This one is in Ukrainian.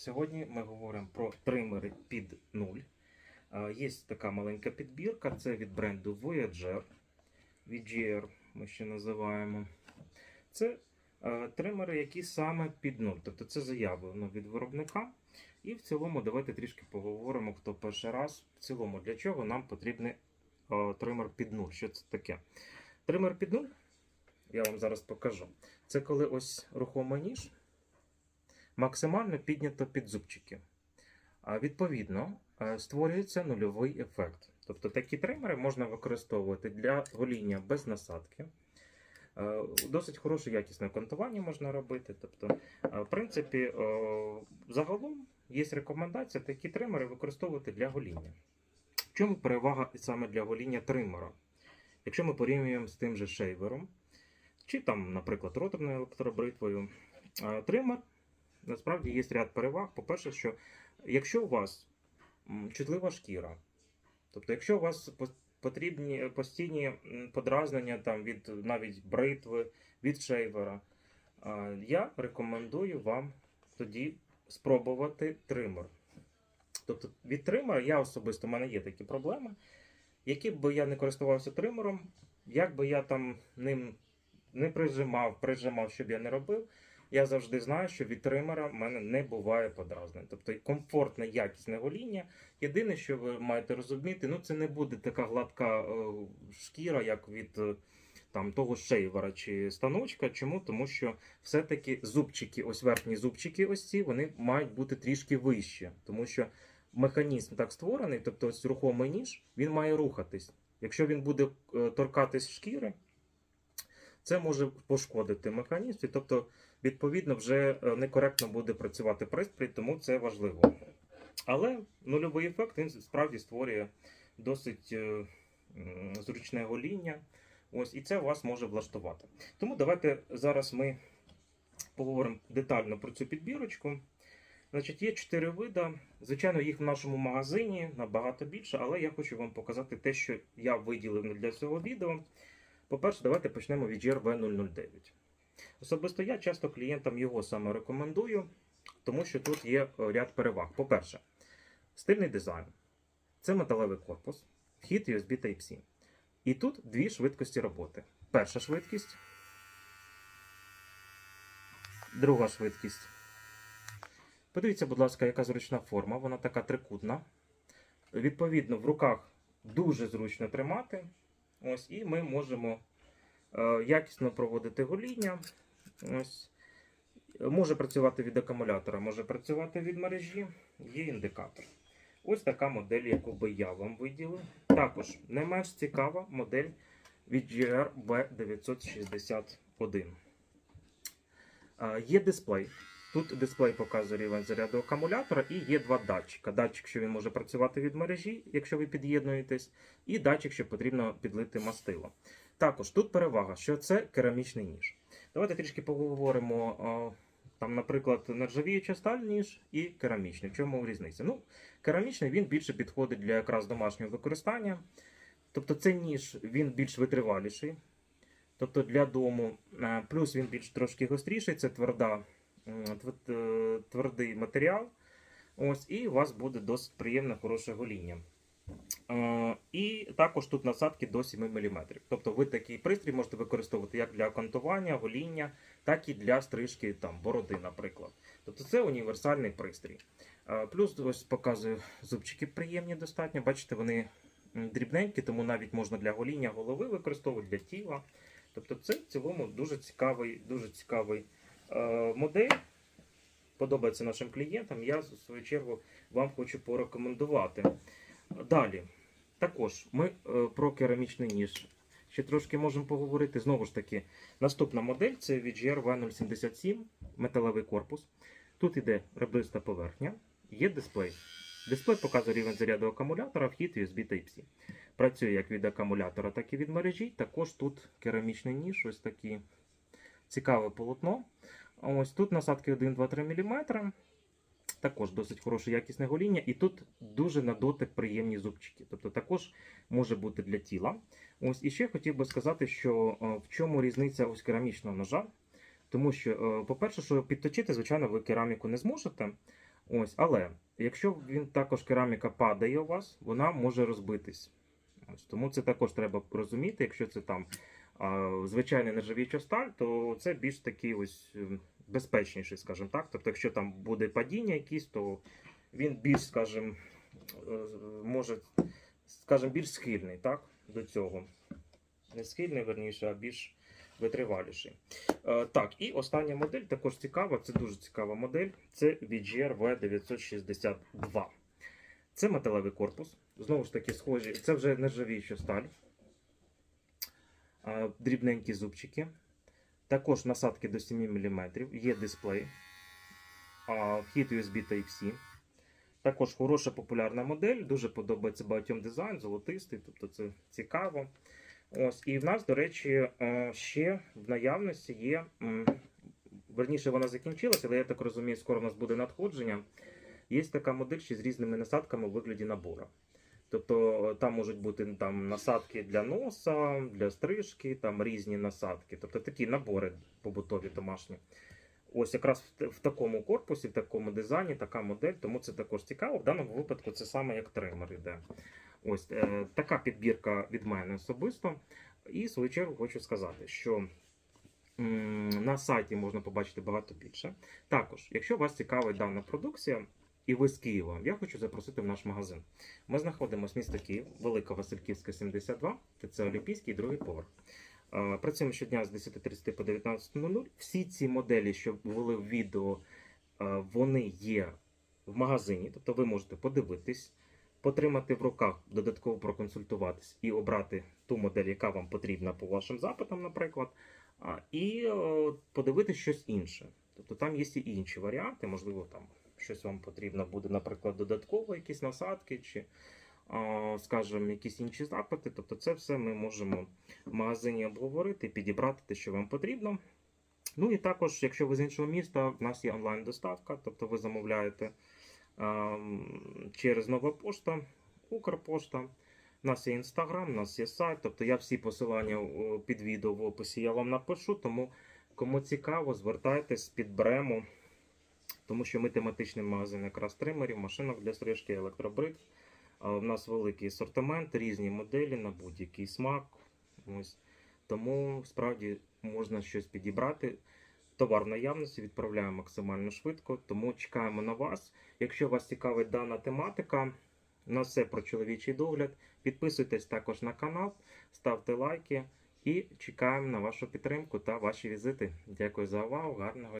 Сьогодні ми говоримо про тримери під нуль. Е, Є така маленька підбірка, це від бренду Voyager. VGR ми ще називаємо. Це тримери, які саме під нуль. Тобто це заявлено від виробника. І в цілому давайте трішки поговоримо, хто перший раз. В цілому, для чого нам потрібний е, тример під нуль. Що це таке? Тример під нуль, я вам зараз покажу. Це коли ось рухомий ніж максимально піднято під зубчики. Відповідно е, створюється нульовий ефект. Тобто такі тримери можна використовувати для гоління без насадки. Е, Досить хороше якісне кантування можна робити. Тобто, е, в принципі, загалом є рекомендація такі тримери використовувати для гоління. В чому перевага саме для гоління тримера? Якщо ми порівнюємо з тим же шейвером, чи там, наприклад, роторною електробритвою, тример насправді є ряд переваг. По-перше, що якщо у вас чутлива шкіра, тобто, якщо у вас потрібні постійні подразнення там, від навіть бритви, від шейвера, я рекомендую вам тоді спробувати тример. Тобто від тримера я особисто в мене є такі проблеми. Які б я не користувався тримером, як би я там ним не прижимав, прижимав, щоб я не робив, я завжди знаю, що від тримера в мене не буває подразнень. Тобто комфортне, якісне гоління. Єдине, що ви маєте розуміти, ну це не буде така гладка е, шкіра, як від е, там, того шейвера чи станочка. Чому? Тому що все-таки зубчики, ось верхні зубчики, ось ці, вони мають бути трішки вищі. Тому що механізм так створений, тобто ось рухомий ніж, він має рухатись. Якщо він буде е, торкатись шкіри, це може пошкодити механізм, тобто, відповідно, вже е, некоректно буде працювати пристрій, тому це важливо. Але нульовий ефект він справді створює досить е, зручне гоління. Ось, і це вас може влаштувати. Тому давайте зараз ми поговоримо детально про цю підбірочку. Значить, є чотири вида. Звичайно, їх в нашому магазині набагато більше, але я хочу вам показати те, що я виділив для цього відео. По-перше, давайте почнемо від GRV009. Особисто я часто клієнтам його саме рекомендую, тому що тут є е, ряд переваг. По-перше, стильний дизайн. Це металевий корпус, вхід USB Type-C. І тут дві швидкості роботи. Перша швидкість, друга швидкість. Подивіться, будь ласка, яка зручна форма. Вона така трикутна. Відповідно, в руках дуже зручно тримати. Ось, і ми можемо якісно проводити гоління. Ось. Може працювати від акумулятора, може працювати від мережі, є індикатор. Ось така модель, яку би я вам виділив. Також не менш цікава модель від GRB961. Е, Є дисплей. Тут дисплей показує рівень заряду акумулятора і є два датчика. Датчик, що він може працювати від мережі, якщо ви під'єднуєтесь, і датчик, що потрібно підлити мастило. Також тут перевага, що це керамічний ніж. Давайте трішки поговоримо. Там, наприклад, нержавіюча сталь ніж і керамічний. В чому різниця? Ну, керамічний він більше підходить для якраз домашнього використання. Тобто цей ніж він більш витриваліший. Тобто для дому, плюс він більш трошки гостріший, це тверда, е, твердий матеріал. Ось, і у вас буде досить приємне, хороше гоління. Е, І також тут насадки до 7 мм. Тобто ви такий пристрій можете використовувати як для кантування, гоління, так і для стрижки там, бороди, наприклад. Тобто це універсальний пристрій. Е, Плюс ось показую зубчики приємні достатньо. Бачите, вони дрібненькі, тому навіть можна для гоління голови використовувати для тіла. Тобто це в цілому дуже цікавий, дуже цікавий е, модель. Подобається нашим клієнтам. Я, в свою чергу, вам хочу порекомендувати. Далі, також ми е, про керамічний ніж ще трошки можемо поговорити. Знову ж таки, наступна модель це VGR V077, металевий корпус. Тут іде ребриста поверхня, є дисплей. Дисплей показує рівень заряду акумулятора, вхід USB Type-C. Працює як від акумулятора, так і від мережі. Також тут керамічний ніж, ось такі цікаве полотно. Ось тут насадки 1, 2, 3 мм. Також досить хороше якісне гоління, і тут дуже на дотик приємні зубчики. Тобто також може бути для тіла. Ось і ще хотів би сказати, що е, в чому різниця ось керамічного ножа. Тому що, е, по-перше, що підточити, звичайно, ви кераміку не зможете. Ось, але якщо він також кераміка падає у вас, вона може розбитись. Ось, тому це також треба розуміти. Якщо це там звичайна нержавіюча сталь, то це більш такий ось ем, безпечніший, скажімо так. Тобто, якщо там буде падіння якісь, то він більш, скажімо, е, може, скажімо, більш схильний так, до цього. Не схильний, верніше, а більш витриваліший. Е, так, і остання модель також цікава, це дуже цікава модель. Це VGR V962. Це металевий корпус. Знову ж таки, схожі. Це вже нержавіюча сталь. Е, Дрібненькі зубчики. Також насадки до 7 мм. Є дисплей. Вхід USB Type-C. Також хороша популярна модель. Дуже подобається багатьом дизайн, золотистий, тобто це цікаво. Ось, і в нас, до речі, е, ще в наявності є. Верніше вона закінчилася, але я так розумію, скоро в нас буде надходження. Є така модель ще з різними насадками у вигляді набора. Тобто там можуть бути ну, там, насадки для носа, для стрижки, там різні насадки. Тобто такі набори побутові домашні. Ось якраз в, такому корпусі, в такому дизайні, така модель, тому це також цікаво. В даному випадку це саме як тример іде. Ось е, така підбірка від мене особисто. І в свою чергу хочу сказати, що м, на сайті можна побачити багато більше. Також, якщо вас цікавить дана продукція, і ви з Києва, я хочу запросити в наш магазин. Ми знаходимося в місті Київ, Велика Васильківська, 72, це Олімпійський другий поверх. Працюємо щодня з 10.30 по 19.00. Всі ці моделі, що були в відео, вони є в магазині, тобто ви можете подивитись, потримати в руках, додатково проконсультуватись і обрати ту модель, яка вам потрібна по вашим запитам, наприклад, і подивитись щось інше. Тобто там є і інші варіанти, можливо, там щось вам потрібно буде, наприклад, додатково якісь насадки чи, скажімо, якісь інші запити. Тобто, це все ми можемо в магазині обговорити, підібрати те, що вам потрібно. Ну і також, якщо ви з іншого міста, в нас є онлайн-доставка, тобто ви замовляєте через нова пошта, Укрпошта. У нас є інстаграм, у нас є сайт, тобто я всі посилання під відео в описі я вам напишу. Тому кому цікаво, звертайтесь, під підберемо. Тому що ми тематичний магазин якраз тримерів, машинок для стрижки, електробрид. У нас великий асортимент, різні моделі на будь-який смак. Ось. Тому справді можна щось підібрати. Товар в наявності відправляємо максимально швидко, тому чекаємо на вас. Якщо вас цікавить дана тематика, у нас все про чоловічий догляд. Підписуйтесь також на канал, ставте лайки і чекаємо на вашу підтримку та ваші візити. Дякую за увагу, гарного